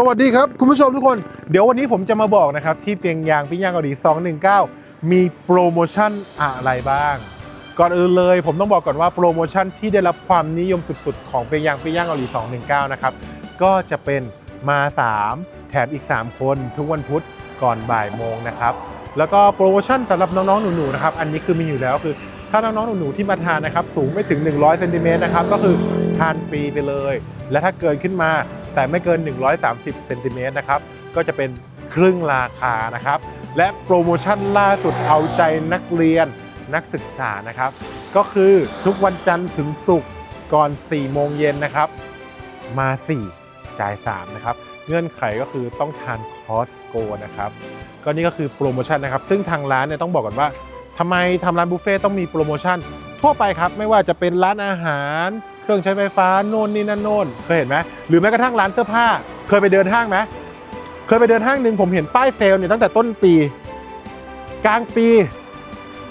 สวัสดีครับคุณผู้ชมทุกคน เดี๋ยววันนี้ผมจะมาบอกนะครับ ที่เปียงยางปิ้งย่างเกาหลี 219 มีโปรโมชั่นอะไรบ้าง ก่อนอื่นเลย ผมต้องบอกก่อนว่าโปรโมชั่นที่ได้รับความนิยมสุดๆ ของเปียงยางปิ้งย่างเกาหลี 219 นะครับ ก็จะเป็นมา 3 แถมอีก 3 คนทุกวันพุธก่อนบ่ายโมงนะครับ แล้วก็โปรโมชั่นสำหรับน้องๆหนูๆนะครับอันนี้คือมีอยู่แล้วคือถ้าน้องๆหนูๆที่มาทานนะครับสูงไม่ถึง 100เซนติเมตรนะครับก็คือทานฟรีไปเลย และถ้าเกินขึ้นมา แต่ไม่เกิน 130เซนติเมตรนะครับก็จะเป็นครึ่งราคานะครับ และโปรโมชั่นล่าสุดเอาใจนักเรียนนักศึกษานะครับ ก็คือทุกวันจันทร์ถึงศุกร์ก่อน 4 โมงเย็นนะครับ มา 4 จ่าย 3 นะครับ เงื่อนไขก็คือต้องทานคอสโกนะครับ ก็นี่ก็คือโปรโมชั่นนะครับ ซึ่งทางร้านเนี่ยต้องบอกก่อนว่าทำไมทำร้านบุฟเฟ่ต์ต้องมีโปรโมชั่น ทั่วไปครับ ไม่ว่าจะเป็นร้านอาหาร เครื่องใช้ไฟฟ้าโน่นนี่นั่นโน่นเคยเห็นไหมหรือแม้กระทั่งร้านเสื้อผ้า เคยไปเดินห้างไหมเคยไปเดินห้างหนึ่งผมเห็นป้ายเซลล์เนี่ยตั้งแต่ต้นปี กลางปี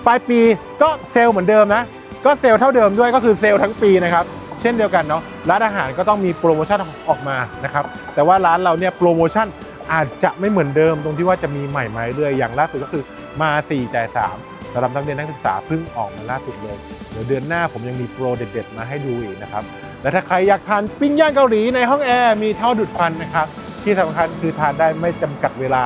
ปลายปีก็เซลล์เหมือนเดิมนะ ก็เซลล์เท่าเดิมด้วยก็คือเซลล์ทั้งปีนะครับเช่นเดียวกันเนาะร้านอาหารก็ต้องมีโปรโมชั่นออกมานะครับแต่ว่าร้านเราเนี่ยโปรโมชั่นอาจจะไม่เหมือนเดิมตรงที่ว่าจะมีใหม่ไหมาเรื่อยอย่างล่าสุดก็คือมา4จ่าย3ำหรับนักเรียนนักศึกษาเพิ่งออกมาล่าสุดเลย เดี๋ยวเดือนหน้าผมยังมีโปรเด็ดๆ มาให้ดูอีกนะครับ และถ้าใครอยากทานปิ้งย่างเกาหลีในห้องแอร์มีเท่าดูดควันนะครับ ที่สำคัญคือทานได้ไม่จำกัดเวลา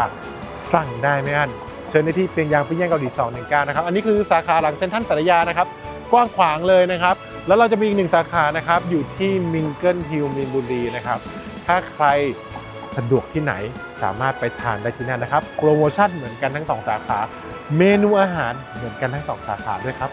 สั่งได้ไม่อั้นเชิญได้ที่เปียงยางปิ้งย่างเกาหลี219นะครับ อันนี้คือสาขาหลังเซ็นทรัลสารยานะครับ กว้างขวางเลยนะครับ แล้วเราจะมีอีกหนึ่งสาขานะครับ อยู่ที่มิงเกิลฮิลมีนบุรีนะครับ ถ้าใครสะดวกที่ไหนสามารถไปทานได้ที่นั่นนะครับ โปรโมชั่นเหมือนกันทั้งสองสาขา เมนูอาหารเหมือนกันทั้งสองสาขาด้วยครับ